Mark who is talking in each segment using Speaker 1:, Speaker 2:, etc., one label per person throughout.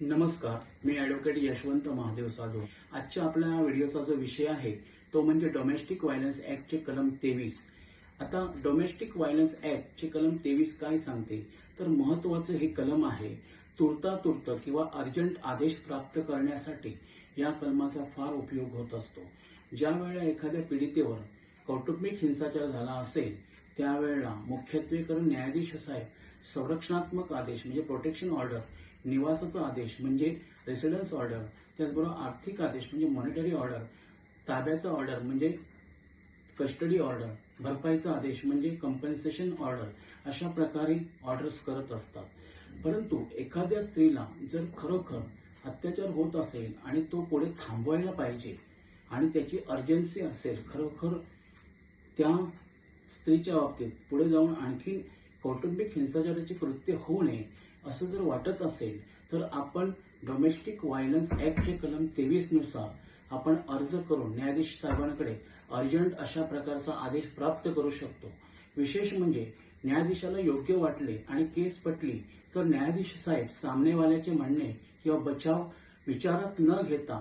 Speaker 1: नमस्कार मी ॲडव्होकेट यशवंत महादेव साधू. आजच्या आपल्या व्हिडिओचा जो विषय आहे तो म्हणजे डोमेस्टिक व्हायलन्स ऍक्टचे कलम तेवीस. आता डोमेस्टिक व्हायलन्स ऍक्टचे कलम तेवीस काय सांगते? तर महत्वाचं हे कलम आहे तुर्तातुर्त किंवा अर्जंट आदेश प्राप्त करण्यासाठी या कलमाचा फार उपयोग होत असतो. ज्या वेळेला एखाद्या पीडितेवर कौटुंबिक हिंसाचार झाला असेल त्यावेळेला मुख्यत्वे करून न्यायाधीश साहेब संरक्षणात्मक आदेश म्हणजे प्रोटेक्शन ऑर्डर निवासाचा आदेश म्हणजे रेसिडन्स ऑर्डर त्याचबरोबर आर्थिक आदेश म्हणजे मॉनिटरी ऑर्डर ताब्याचा ऑर्डर म्हणजे कस्टडी ऑर्डर भरपाईचा आदेश म्हणजे कंपन्सेशन ऑर्डर अशा प्रकारे ऑर्डर्स करत असतात. परंतु एखाद्या स्त्रीला जर खरोखर अत्याचार होत असेल आणि तो पुढे थांबवायला पाहिजे आणि त्याची अर्जन्सी असेल खरोखर त्या स्त्रीच्या बाबतीत पुढे जाऊन आणखी कौटुंबिक हिंसाचाराची कृत्य होऊ नये असं जर वाटत असेल तर आपण डोमेस्टिक व्हायलन्स ऍक्टचे कलम तेवीसनुसार आपण अर्ज करून न्यायाधीश साहेबांकडे अर्जंट अशा प्रकारचा आदेश प्राप्त करू शकतो. विशेष म्हणजे न्यायाधीशाला योग्य वाटले आणि केस पटली तर न्यायाधीश साहेब सामनेवाल्याचे म्हणणे किंवा बचाव विचारात न घेता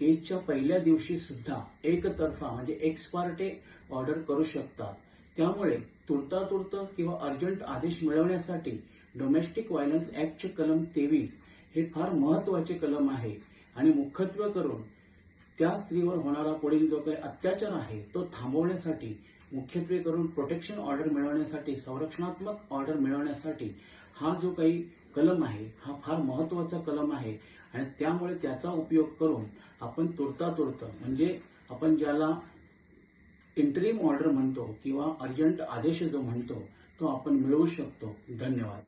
Speaker 1: केसच्या पहिल्या दिवशी सुद्धा एकतर्फा म्हणजे एक्स पार्टे ऑर्डर करू शकतात. त्यामुळे तुर्तातुर्त किंवा अर्जंट आदेश मिळवण्यासाठी डोमेस्टिक व्हायलन्स ऍक्टचे कलम तेवीस हे फार महत्त्वाचे कलम आहे. आणि मुख्यत्वे करून त्या स्त्रीवर होणारा पुढील जो काही अत्याचार आहे तो थांबवण्यासाठी मुख्यत्वे करून प्रोटेक्शन ऑर्डर मिळवण्यासाठी संरक्षणात्मक ऑर्डर मिळवण्यासाठी हा जो काही कलम आहे हा फार महत्त्वाचा कलम आहे. आणि त्यामुळे त्याचा उपयोग करून आपण तुर्तातुर्त म्हणजे आपण ज्याला इंटरिम ऑर्डर म्हणतो किंवा अर्जंट आदेश जो म्हणतो तो आपण मिळवू शकतो. धन्यवाद.